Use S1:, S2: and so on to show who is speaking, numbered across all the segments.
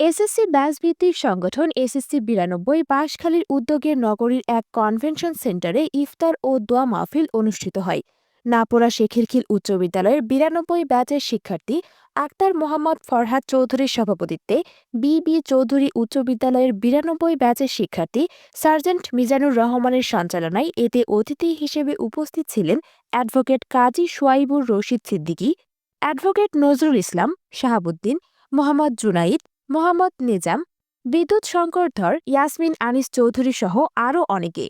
S1: SSC batch ভিত্তিক সংগঠন SSC বিরানব্বই বাঁশখালীর উদ্যোগে নগরীর এক কনভেনশন সেন্টারে ইফতার ও দোয়া মাহফিল অনুষ্ঠিত হয়। নাপোরা শেখিরখিল উচ্চ বিদ্যালয়ের বিরানব্বই ব্যাচের শিক্ষার্থী আক্তার মোহাম্মদ ফরহাদ চৌধুরীর সভাপতিত্বে বি বি চৌধুরী উচ্চ বিদ্যালয়ের বিরানব্বই ব্যাচের শিক্ষার্থী সার্জেন্ট মিজানুর রহমানের সঞ্চালনায় এতে অতিথি হিসেবে উপস্থিত ছিলেন অ্যাডভোকেট কাজী সোয়াইবুর রশিদ সিদ্দিকী, অ্যাডভোকেট নজরুল ইসলাম শাহাবুদ্দিন, মোহাম্মদ জুনাইদ মোহাম্মদ নিজাম, বিদ্যুৎ শঙ্কর ধর ইয়াসমিন আনিস চৌধুরী সহ আরও অনেকে।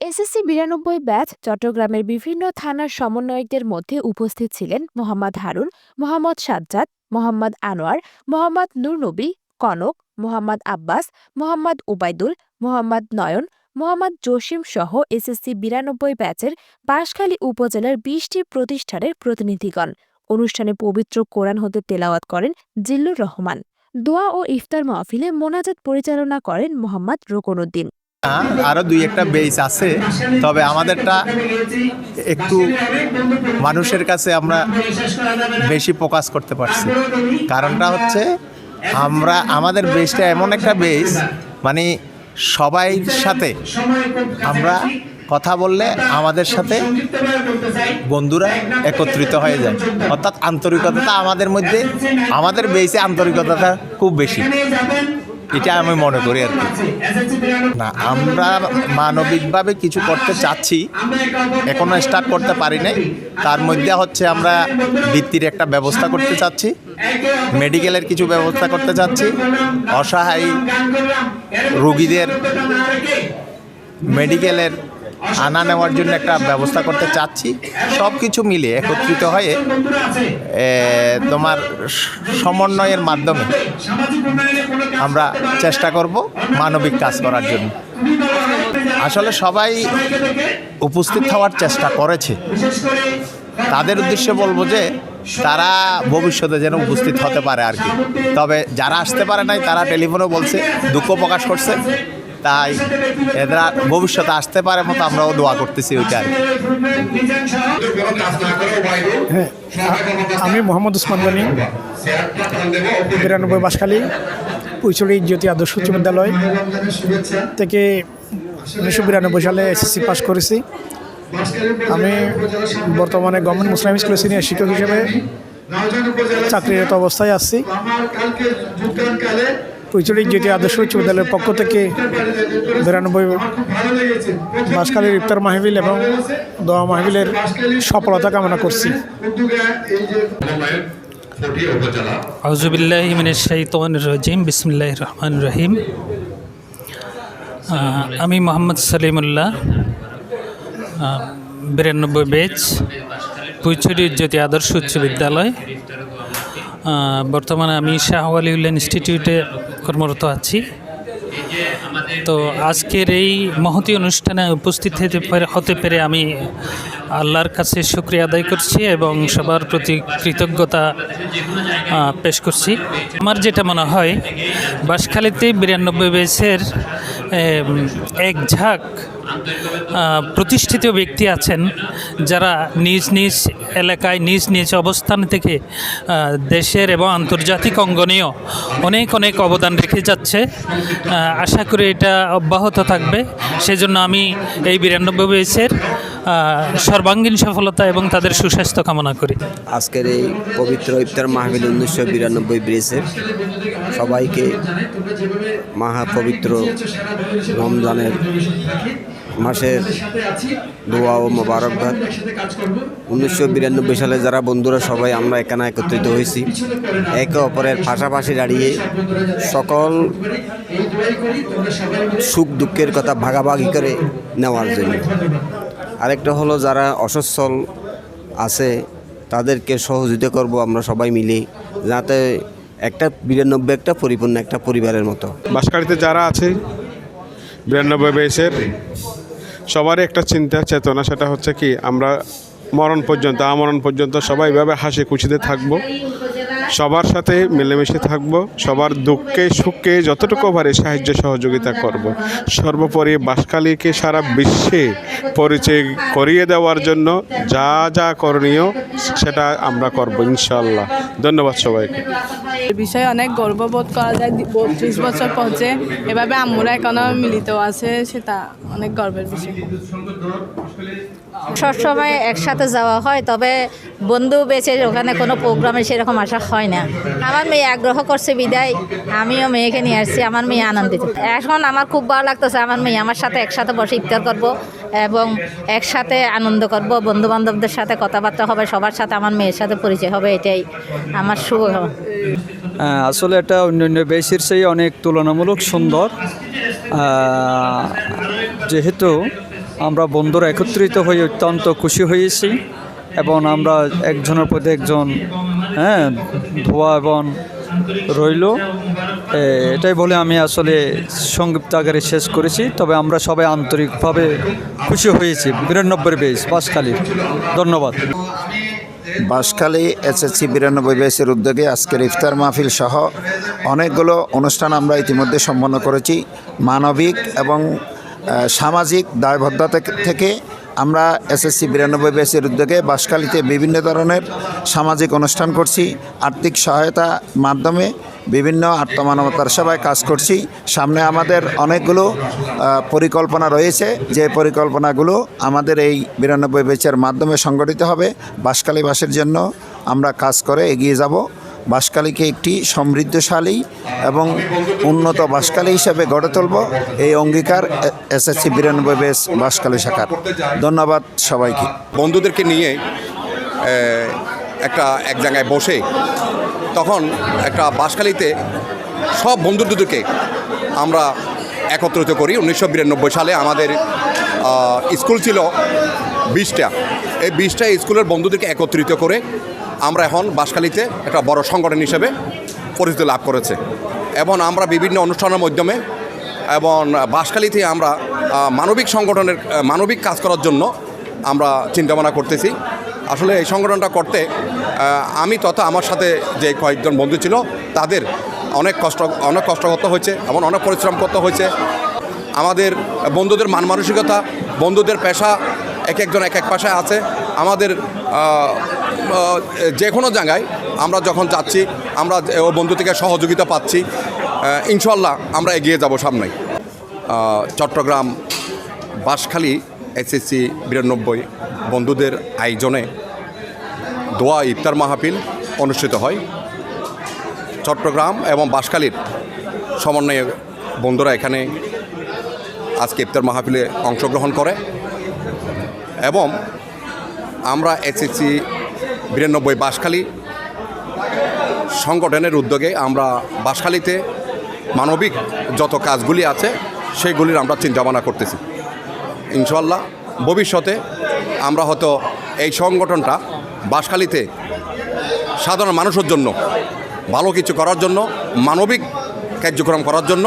S1: এসএসসি বিরানব্বই ব্যাচ, চট্টগ্রামের বিভিন্ন থানার সমন্বয়কদের মধ্যে উপস্থিত ছিলেন মোহাম্মদ হারুন, মোহাম্মদ সাজ্জাদ, মোহাম্মদ আনোয়ার, মোহাম্মদ নূরনবী, কনক, মোহাম্মদ আব্বাস, মোহাম্মদ ওবায়দুল মোহাম্মদ নয়ন, মোহাম্মদ জসিম সহ এসএসসি বিরানব্বই ব্যাচের বাঁশখালী উপজেলার বিশটি প্রতিষ্ঠানের প্রতিনিধিগণ। অনুষ্ঠানে পবিত্র কোরআন হতে তেলাওয়াত করেন জিল্লুর রহমান। দোয়া ও ইফতার মাহফিলে মোনাজাত পরিচালনা করেন মোহাম্মদ রোকনউদ্দিন
S2: আরও দুই একটা বেস আছে। তবে আমাদেরটা একটু মানুষের কাছে আমরা বেশি ফোকাস করতে পারছি। কারণটা হচ্ছে আমরা, আমাদের বেসটা এমন একটা বেস মানে সবাই সাথে আমরা কথা বললে আমাদের সাথে বন্ধুরা একত্রিত হয়ে যায়। অর্থাৎ আন্তরিকতাটা আমাদের মধ্যে, আমাদের বেসে আন্তরিকতাটা খুব বেশি। এটা আমি মনে করি আর কি। না, আমরা মানবিকভাবে কিছু করতে চাচ্ছি, এখনও স্টার্ট করতে পারি নাই। তার মধ্যে হচ্ছে আমরা বৃত্তির একটা ব্যবস্থা করতে চাচ্ছি, মেডিকেলের কিছু ব্যবস্থা করতে চাচ্ছি, অসহায় রুগীদের, মেডিকেলের আনা নেওয়ার জন্য একটা ব্যবস্থা করতে চাচ্ছি। সব কিছু মিলে একত্রিত হয়ে তোমার সমন্বয়ের মাধ্যমে আমরা চেষ্টা করব মানবিক কাজ করার জন্য। আসলে সবাই উপস্থিত হওয়ার চেষ্টা করেছে। তাদের উদ্দেশ্যে বলব যে, তারা ভবিষ্যতে যেন উপস্থিত হতে পারে আর কি। তবে যারা আসতে পারে নাই, তারা টেলিফোনে বলছে, দুঃখ প্রকাশ করছে। তাই এরা ভবিষ্যতে আসতে পারে মতো আমরাও দোয়া করতেছি ওইটা
S3: আমি মোহাম্মদ উসমান গনি, বিরানব্বই বাসখালী, পুইচড়ি জ্যোতি আদর্শ উচ্চ বিদ্যালয় থেকে উনিশশো বিরানব্বই সালে এসএসসি পাস করেছি। আমি বর্তমানে গভর্নমেন্ট মুসলিম স্কুলের সিনিয়র শিক্ষক হিসেবে চাকরিরত অবস্থায় আছি। পুইচড়ি জ্যোতি আদর্শ উচ্চ বিদ্যালয়ের পক্ষ থেকে বিরানব্বই বাসখালীর ইফতার মাহবিল এবং দোয়া মাহবিলের সফলতা কামনা করছি।
S4: রাজিম বিসমিল্লাহ রহমান রহিম। আমি মোহাম্মদ সালিমুল্লাহ বিরানব্বই বেচ পুইচুরি জ্যোতি আদর্শ উচ্চ বিদ্যালয়। বর্তমানে আমি শাহ আলিউল্লাহ ইনস্টিটিউটে কর্মরত আছি। তো আজকের এই মহতি অনুষ্ঠানে উপস্থিত হতে পেরে হতে পেরে আমি আল্লাহর কাছে শুক্রিয়া আদায় করছি এবং সবার প্রতি কৃতজ্ঞতা পেশ করছি। আমার যেটা মনে হয়, বাঁশখালীতে বিরানব্বই বেসের এক ঝাঁক প্রতিষ্ঠিত ব্যক্তি আছেন যারা নিজ নিজ এলাকায়, নিজ নিজ অবস্থান থেকে দেশের এবং আন্তর্জাতিক অঙ্গনেও অনেক অনেক অবদান রেখে যাচ্ছে। আশা করি এটা অব্যাহত থাকবে। সেজন্য আমি এই বিরানব্বই বয়সের সর্বাঙ্গীন সফলতা এবং তাদের সুস্বাস্থ্য কামনা করি।
S5: আজকের এই পবিত্র ইফতার মাহবিল উনিশশো বিরানব্বই ব্রিজের সবাইকে মাহা পবিত্র রমজানের মাসের দোয়া ও মোবারকবাদ। উনিশশো বিরানব্বই সালে যারা বন্ধুরা সবাই আমরা এখানে একত্রিত হয়েছি। একে অপরের পাশাপাশি দাঁড়িয়ে সকল সুখ দুঃখের কথা ভাগাভাগি করে নেওয়ার জন্য। আরেকটা হলো যারা অসচ্ছল আছে, তাদেরকে সহযোগিতা করব আমরা সবাই মিলে, যাতে একটা বিরানব্বই একটা পরিপূর্ণ একটা পরিবারের মতো।
S6: বাসকারিতে যারা আছে, বিরানব্বই বয়সের সবারই একটা চিন্তা, চেতনা, সেটা হচ্ছে কি আমরা মরণ পর্যন্ত, আমরণ পর্যন্ত সবাই এভাবে হাসি খুশিতে থাকব। সবার সাথে মিলেমিশে থাকব সবার দুঃখে সুখে যতটুকু পারে সাহায্য সহযোগিতা করব। সর্বোপরি বাসকালীকে সারা বিশ্বে পরিচয় করিয়ে দেওয়ার জন্য যা যা করণীয় সেটা আমরা করব ইনশাল্লাহ ধন্যবাদ সবাইকে।
S7: এই বিষয়ে অনেক গর্ববোধ করা যায় বত্রিশ বছর পর যে এভাবে আমরা এখনও মিলিত আছে সেটা অনেক গর্বের বিষয়।
S8: সবসময় একসাথে যাওয়া হয় তবে বন্ধু বেঁচে ওখানে কোনো প্রোগ্রামে সেরকম আসা হয় না। আমার মেয়ে আগ্রহ করছে বিদায়। আমিও মেয়েকে নিয়ে আসছি আমার মেয়ে আনন্দিত। এখন আমার খুব ভালো লাগতেছে আমার মেয়ে আমার সাথে একসাথে বসে ইফতার করব এবং একসাথে আনন্দ করব। বন্ধু বান্ধবদের সাথে কথাবার্তা হবে সবার সাথে আমার মেয়ের সাথে পরিচয় হবে এটাই আমার শুভ
S9: হ্যাঁ, আসলে এটা অন্যান্য বেশির চেয়ে অনেক তুলনামূলক সুন্দর। যেহেতু আমরা বন্ধুরা একত্রিত হয়ে অত্যন্ত খুশি হয়েছি এবং আমরা একজনের প্রতি একজন হ্যাঁ ধোয়া এবং রইল। এটাই বলে আমি আসলে সংক্ষিপ্ত আকারে শেষ করেছি। তবে আমরা সবাই আন্তরিকভাবে খুশি হয়েছি। বিরানব্বই বেশ পাঁচখালির ধন্যবাদ।
S10: বাঁশখালী এসএসসি বিরানব্বই বেসের উদ্যোগে আজকের ইফতার মাহফিল সহ অনেকগুলো অনুষ্ঠান আমরা ইতিমধ্যে সম্পন্ন করেছি। মানবিক এবং সামাজিক দায়বদ্ধতা থেকে আমরা এসএসসি বিরানব্বই বেসের উদ্যোগে বাঁশখালীতে বিভিন্ন ধরনের সামাজিক অনুষ্ঠান করছি, আর্থিক সহায়তা মাধ্যমে বিভিন্ন আত্মমানবতার সেবায় কাজ করছি। সামনে আমাদের অনেকগুলো পরিকল্পনা রয়েছে। যে পরিকল্পনাগুলো আমাদের এই বিরানব্বই বেচের মাধ্যমে সংগঠিত হবে, বাঁশখালীবাসীর জন্য আমরা কাজ করে এগিয়ে যাব। বাঁশখালীকে একটি সমৃদ্ধশালী এবং উন্নত বাঁশখালী হিসেবে গড়ে তুলব। এই অঙ্গীকার এসএসসি বিরানব্বই বেস বাঁশখালী শাখার। ধন্যবাদ সবাইকে।
S11: বন্ধুদেরকে নিয়ে একটা এক জায়গায় বসে তখন একটা বাসখালিতে সব বন্ধুদেরকে আমরা একত্রিত করি। উনিশশো বিরানব্বই সালে আমাদের স্কুল ছিল বিশটা। এই বিশটা স্কুলের বন্ধুদেরকে একত্রিত করে আমরা এখন বাসখালিতে একটা বড় সংগঠন হিসেবে পরিচিতি লাভ করেছে। এবং আমরা বিভিন্ন অনুষ্ঠানের মাধ্যমে এবং বাসখালীতে আমরা মানবিক সংগঠনের মানবিক কাজ করার জন্য আমরা চিন্তাভাবনা করতেছি। আসলে এই সংগঠনটা করতে আমি তথা আমার সাথে যে কয়েকজন বন্ধু ছিল, তাদের অনেক কষ্ট অনেক কষ্ট করতে হয়েছে এবং অনেক পরিশ্রম করতে হয়েছে। আমাদের বন্ধুদের মান মানসিকতা, বন্ধুদের পেশা, এক একজন এক এক পেশায় আছে। আমাদের যে কোনো জায়গায় আমরা যখন যাচ্ছি, আমরা ও বন্ধু থেকে সহযোগিতা পাচ্ছি ইনশাল্লাহ আমরা এগিয়ে যাব সামনে চট্টগ্রাম বাঁশখালী এসএসসি বিরানব্বই বন্ধুদের আয়োজনে দোয়া ইফতার মাহফিল অনুষ্ঠিত হয়। চট্টগ্রাম এবং বাঁশখালীর সমন্বয়ে বন্ধুরা এখানে আজকে ইফতার মাহফিলে অংশগ্রহণ করে এবং আমরা এসএসসি বিরানব্বই বাঁশখালী সংগঠনের উদ্যোগে আমরা বাঁশখালীতে মানবিক যত কাজগুলি আছে সেইগুলির আমরা চিন্তাভাবনা করতেছি। ইনশাল্লাহ ভবিষ্যতে আমরা হয়তো এই সংগঠনটা বাঁশখালীতে সাধারণ মানুষের জন্য, ভালো কিছু করার জন্য, মানবিক কার্যক্রম করার জন্য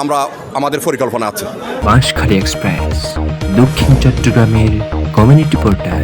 S11: আমরা আমাদের পরিকল্পনা আছে।
S12: বাঁশখালী এক্সপ্রেস, দক্ষিণ চট্টগ্রামের কমিউনিটি পোর্টাল।